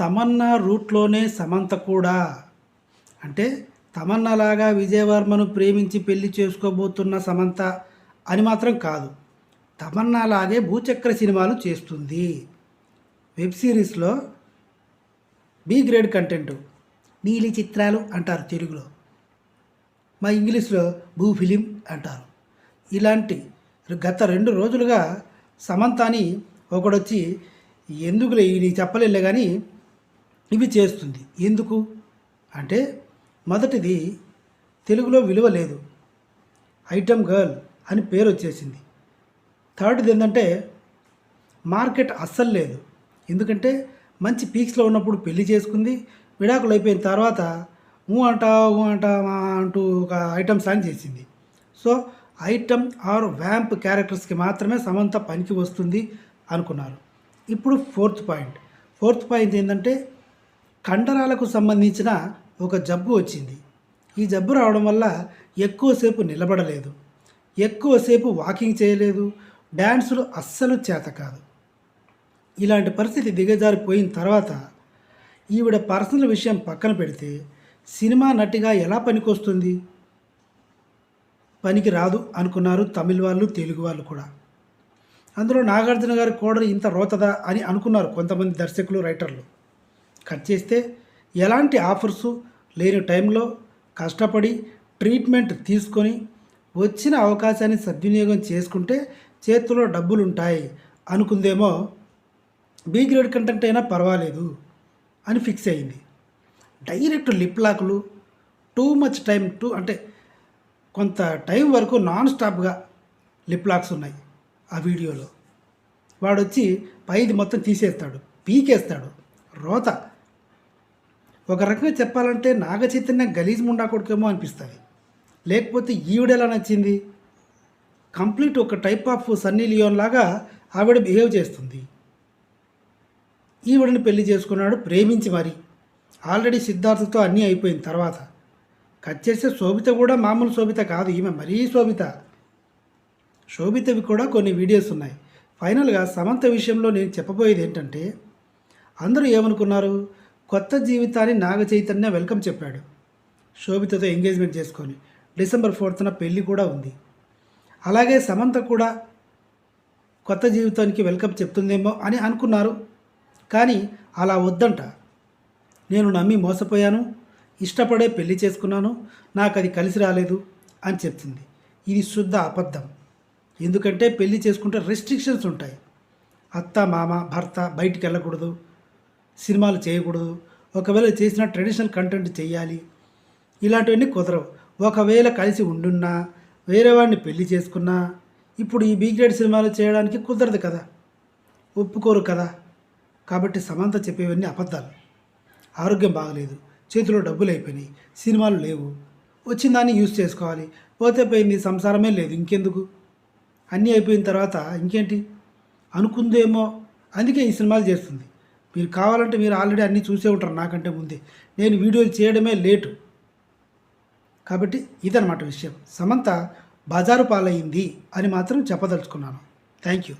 తమన్నా రూట్లోనే సమంత కూడా. అంటే తమన్నలాగా విజయవర్మను ప్రేమించి పెళ్ళి చేసుకోబోతున్న సమంత అని మాత్రం కాదు. తమన్నాలాగే భూచక్ర సినిమాలు చేస్తుంది. వెబ్ సిరీస్లో బి గ్రేడ్ కంటెంట్. నీలి చిత్రాలు అంటారు తెలుగులో. మా ఇంగ్లీష్లో భూ ఫిలిం అంటారు. ఇలాంటి గత రెండు రోజులుగా సమంతాని ఒకడొచ్చి ఎందుకులే ఇది చెప్పలేలే కానీ ఇవి చేస్తుంది. ఎందుకు? అంటే మొదటిది తెలుగులో విలువ లేదు. ఐటమ్ గర్ల్ అని పేరు వచ్చేసింది. థర్డ్ది ఏంటంటే మార్కెట్ అస్సలు లేదు. ఎందుకంటే మంచి పీక్స్లో ఉన్నప్పుడు పెళ్ళి చేసుకుంది. విడాకులు అయిపోయిన తర్వాత ఊ అంటా ఊ అంటా అంటూ ఒక ఐటమ్ సాంగ్ చేసింది. సో ఐటమ్ ఆర్ వ్యాంప్ క్యారెక్టర్స్కి మాత్రమే సమంత పనికి వస్తుంది అనుకున్నారు. ఇప్పుడు ఫోర్త్ పాయింట్. ఫోర్త్ పాయింట్ ఏంటంటే కండరాలకు సంబంధించిన ఒక జబ్బు వచ్చింది. ఈ జబ్బు రావడం వల్ల ఎక్కువసేపు నిలబడలేదు. ఎక్కువసేపు వాకింగ్ చేయలేదు. డ్యాన్సులు అస్సలు చేత కాదు. ఇలాంటి పరిస్థితి దిగజారిపోయిన తర్వాత ఈవిడ పర్సనల్ విషయం పక్కన పెడితే సినిమా నటిగా ఎలా పనికొస్తుంది? పనికి రాదు అనుకున్నారు తమిళ వాళ్ళు తెలుగు వాళ్ళు కూడా. అందులో నాగార్జున గారి కోడలు ఇంత రోతదా అని అనుకున్నారు కొంతమంది దర్శకులు రైటర్లు. కట్ చేస్తే ఎలాంటి ఆఫర్సు లేని టైంలో కష్టపడి ట్రీట్మెంట్ తీసుకొని వచ్చిన అవకాశాన్ని సద్వినియోగం చేసుకుంటే చేతిలో డబ్బులు ఉంటాయి అనుకుందేమో. బీ గ్రేడ్ కంటెంట్ అయినా పర్వాలేదు అని ఫిక్స్ అయింది. డైరెక్ట్ లిప్ లాక్లు టూ మచ్ టైం టూ అంటే కొంత టైం వరకు నాన్ స్టాప్గా లిప్ లాక్స్ ఉన్నాయి ఆ వీడియోలో. వాడు వచ్చి పైది మొత్తం తీసేస్తాడు పీకేస్తాడు రోత ఒక రకంగా చెప్పాలంటే నాగ చైతన్య గలీజ్ ముండా కొడుకేమో అనిపిస్తుంది. లేకపోతే ఈవిడ ఎలా నచ్చింది? కంప్లీట్ ఒక టైప్ ఆఫ్ సన్నీ లియోన్ లాగా ఆవిడ బిహేవ్ చేస్తుంది. ఈవిడని పెళ్ళి చేసుకున్నాడు ప్రేమించి మరి. ఆల్రెడీ సిద్ధార్థతో అన్నీ అయిపోయిన తర్వాత. కట్ చేస్తే శోభిత కూడా మామూలు శోభిత కాదు. ఈమె మరీ శోభిత. శోభితవి కూడా కొన్ని వీడియోస్ ఉన్నాయి. ఫైనల్గా సమంత విషయంలో నేను చెప్పబోయేది ఏంటంటే అందరూ ఏమనుకున్నారు? కొత్త జీవితాన్ని నాగ చైతన్య వెల్కమ్ చెప్పాడు. శోభితతో ఎంగేజ్మెంట్ చేసుకొని. డిసెంబర్ ఫోర్త్న పెళ్ళి కూడా ఉంది. అలాగే సమంత కూడా కొత్త జీవితానికి వెల్కమ్ చెప్తుందేమో అని అనుకున్నారు. కానీ అలా వద్దంట. నేను నమ్మి మోసపోయాను. ఇష్టపడే పెళ్ళి చేసుకున్నాను. నాకు అది కలిసి రాలేదు అని చెప్తుంది. ఇది శుద్ధ అబద్ధం. ఎందుకంటే పెళ్ళి చేసుకుంటే రెస్ట్రిక్షన్స్ ఉంటాయి. అత్త మామ భర్త బయటికి వెళ్ళకూడదు. సినిమాలు చేయకూడదు. ఒకవేళ చేసిన ట్రెడిషనల్ కంటెంట్ చేయాలి. ఇలాంటివన్నీ కుదరవు. ఒకవేళ కలిసి ఉండున్నా వేరే వాడిని పెళ్ళి చేసుకున్నా ఇప్పుడు ఈ బీ గ్రేడ్ సినిమాలు చేయడానికి కుదరదు కదా. ఒప్పుకోరు కదా. కాబట్టి సమంత చెప్పేవన్నీ అబద్ధాలు. ఆరోగ్యం బాగలేదు. చేతిలో డబ్బులు అయిపోయినాయి. సినిమాలు లేవు. వచ్చిన దాన్ని యూజ్ చేసుకోవాలి. పోతే పోయింది సంసారమే లేదు. ఇంకెందుకు? అన్నీ అయిపోయిన తర్వాత ఇంకేంటి? అనుకుందేమో. అందుకే ఈ సినిమాలు చేస్తుంది. మీరు కావాలంటే మీరు ఆల్రెడీ అన్నీ చూసే ఉంటారు నాకంటే ముందే. నేను వీడియోలు చేయడమే లేటు. కాబట్టి ఇదనమాట విషయం. సమంత బజారు పాలయ్యింది అని మాత్రం చెప్పదలుచుకున్నాను. Thank you.